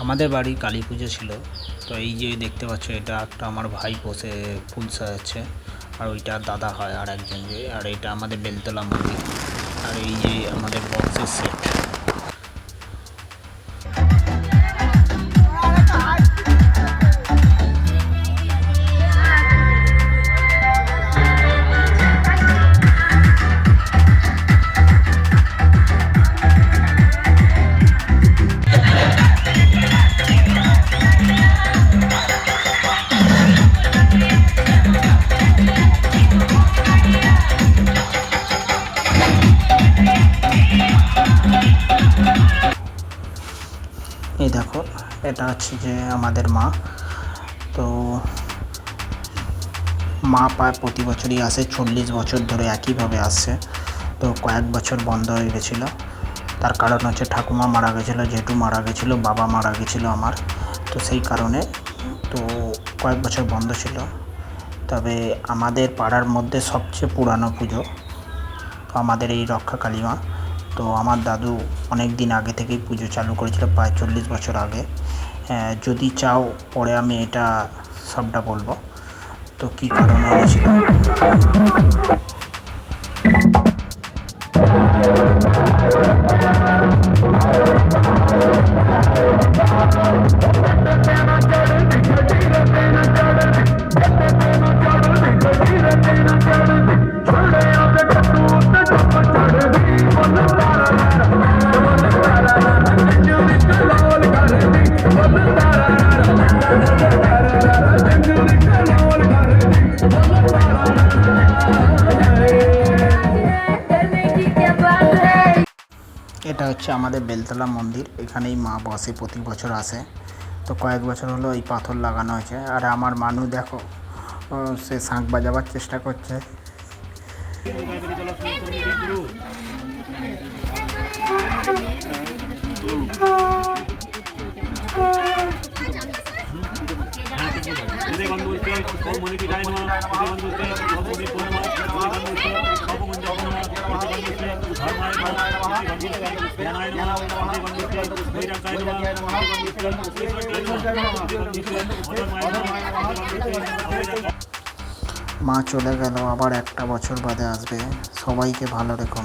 আমাদের বাড়ি কালী পুজো ছিল। তো এই যে দেখতে পাচ্ছ, এটা একটা আমার ভাই বসে ফুল সাজাচ্ছে। আর ওইটা দাদা হয় আর একজন যে, আর এটা আমাদের বেলতলা মন্দির। আর এই যে আমাদের বক্সের সেট দেখো, এটা হচ্ছে যে আমাদের মা। তো মা প্রায় প্রতি বছরই আসে, চল্লিশ বছর ধরে একইভাবে আসছে। তো কয়েক বছর বন্ধ হয়ে গেছিল। তার কারণ হচ্ছে ঠাকুমা মারা গেছিল, জেঠু মারা গেছিল, বাবা মারা গেছিল আমার। তো সেই কারণে তো কয়েক বছর বন্ধ ছিল। তবে আমাদের পাড়ার মধ্যে সবচেয়ে পুরানো পুজো আমাদের এই রক্ষা মা। তো আমার দাদু অনেক দিন আগে থেকেই পুজো চালু করেছিল, প্রায় চল্লিশ বছর আগে। যদি চাও পরে আমি এটা সবটা বলব। তো কী কারণে হয়েছিল এটা হচ্ছে আমাদের বেলতলা মন্দির। এখানেই মা বসে প্রতি বছর আসে। তো কয়েক বছর হলো এই পাথর লাগানো হয়েছে। আর আমার মানু দেখো সে শাঁখ বাজাবার চেষ্টা করছে। মনি পিতায় মা চলে গেল আবার একটা বছর বাদে আসবে সবাইকে ভালো রেখো।